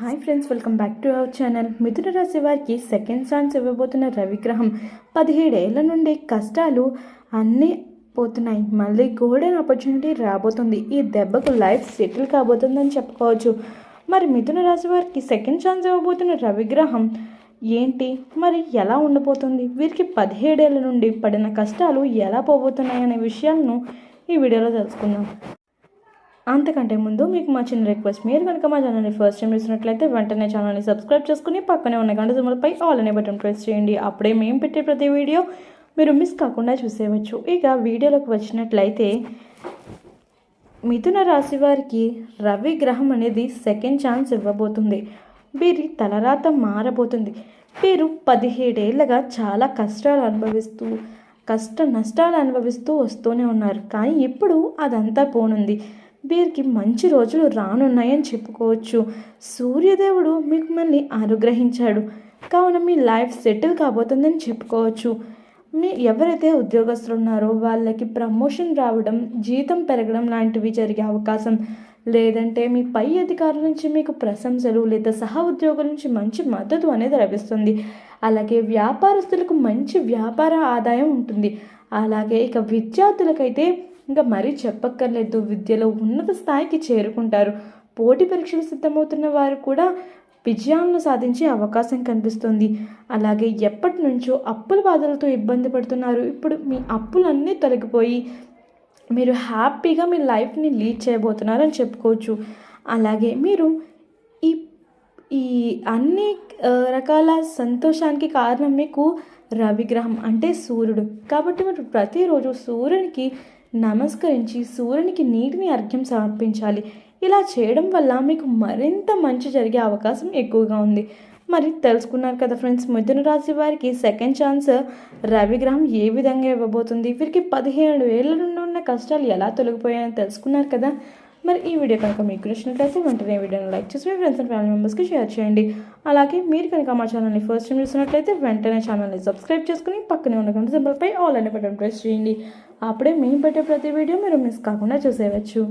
Hi friends welcome back to our channel. మిథున రాశి వారికి సెకండ్ ఛాన్స్ ఇవ్వబోతున్న రవిగ్రహం. పదిహేడేళ్ళ నుండి కష్టాలు అన్నీ పోతున్నాయి. మళ్ళీ గోల్డెన్ ఆపర్చునిటీ రాబోతుంది. ఈ దెబ్బకు లైఫ్ సెటిల్ కాబోతుందని చెప్పుకోవచ్చు. మరి మిథున రాశి వారికి సెకండ్ ఛాన్స్ ఇవ్వబోతున్న రవిగ్రహం ఏంటి? మరి ఎలా ఉండబోతుంది? వీరికి పదిహేడేళ్ళ నుండి పడిన కష్టాలు ఎలా పోబోతున్నాయి అనే విషయాలను ఈ వీడియోలో తెలుసుకుందాం. అంతకంటే ముందు మీకు మా చిన్న రిక్వెస్ట్ మీరు కనుక మా ఛానల్ని ఫస్ట్ టైం చూసినట్లయితే వెంటనే ఛానల్ని సబ్స్క్రైబ్ చేసుకుని పక్కనే ఉన్న గంట సింబల్పై ఆల్ అనే బటన్ ప్రెస్ చేయండి. అప్పుడే మేము పెట్టే ప్రతి వీడియో మీరు మిస్ కాకుండా చూసేవచ్చు ఇక వీడియోలోకి వచ్చినట్లయితే మిథున రాశి వారికి రవి గ్రహం అనేది సెకండ్ ఛాన్స్ ఇవ్వబోతుంది. వీరి తలరాత మారబోతుంది. వీరు పదిహేడేళ్ళగా చాలా కష్టాలు అనుభవిస్తూ కష్ట నష్టాలు అనుభవిస్తూ వస్తూనే ఉన్నారు. కానీ ఇప్పుడు అదంతా పోనుంది. వీరికి మంచి రోజులు రానున్నాయని చెప్పుకోవచ్చు. సూర్యదేవుడు మీకు మళ్ళీ అనుగ్రహించాడు. కావున మీ లైఫ్ సెటిల్ కాబోతుందని చెప్పుకోవచ్చు. మీ ఎవరైతే ఉద్యోగస్తులు ఉన్నారో వాళ్ళకి ప్రమోషన్ రావడం జీతం పెరగడం లాంటివి జరిగే అవకాశం. లేదంటే మీ పై అధికారుల నుంచి మీకు ప్రశంసలు లేదా సహ ఉద్యోగుల నుంచి మంచి మద్దతు అనేది లభిస్తుంది. అలాగే వ్యాపారస్తులకు మంచి వ్యాపార ఆదాయం ఉంటుంది. అలాగే ఇక విద్యార్థులకైతే ఇంకా మరీ చెప్పక్కర్లేదు. విద్యలో ఉన్నత స్థాయికి చేరుకుంటారు. పోటీ పరీక్షలు సిద్ధమవుతున్న వారు కూడా విజయాలను సాధించే అవకాశం కనిపిస్తుంది. అలాగే ఎప్పటి నుంచో అప్పుల బాధలతో ఇబ్బంది పడుతున్నారు. ఇప్పుడు మీ అప్పులన్నీ తొలగిపోయి మీరు హ్యాపీగా మీ లైఫ్ని లీడ్ చేయబోతున్నారని చెప్పుకోవచ్చు. అలాగే మీరు ఈ ఈ అన్ని రకాల సంతోషానికి కారణం మీకు రవిగ్రహం అంటే సూర్యుడు. కాబట్టి మీరు ప్రతిరోజు సూర్యునికి నమస్కరించి సూర్యునికి నీటిని అర్ఘ్యం సమర్పించాలి. ఇలా చేయడం వల్ల మీకు మరింత మంచి జరిగే అవకాశం ఎక్కువగా ఉంది. మరి తెలుసుకున్నారు కదా ఫ్రెండ్స్ మిథున రాశి వారికి సెకండ్ ఛాన్స్ రవిగ్రహం ఏ విధంగా ఇవ్వబోతుంది? వీరికి పదిహేడు ఏళ్ళ నుండి ఉన్న కష్టాలు ఎలా తొలగిపోయాయని తెలుసుకున్నారు కదా. మరి ఈ వీడియో కనుక మీకు నచ్చినట్లయితే వెంటనే వీడియోని లైక్ చేసి మీ ఫ్రెండ్స్ అండ్ ఫ్యామిలీ మెంబర్స్కి షేర్ చేయండి. అలాగే మీరు కనుక మా ఛానల్ని ఫస్ట్ టైం చూసినట్లయితే వెంటనే ఛానల్ని సబ్స్క్రైబ్ చేసుకుని పక్కనే ఉన్న గంట సింబల్పై ఆల్ అనే బటన్ ప్రెస్ చేయండి. అప్పుడే మేము పెట్టే ప్రతి వీడియో మీరు మిస్ కాకుండా చూసేయవచ్చు.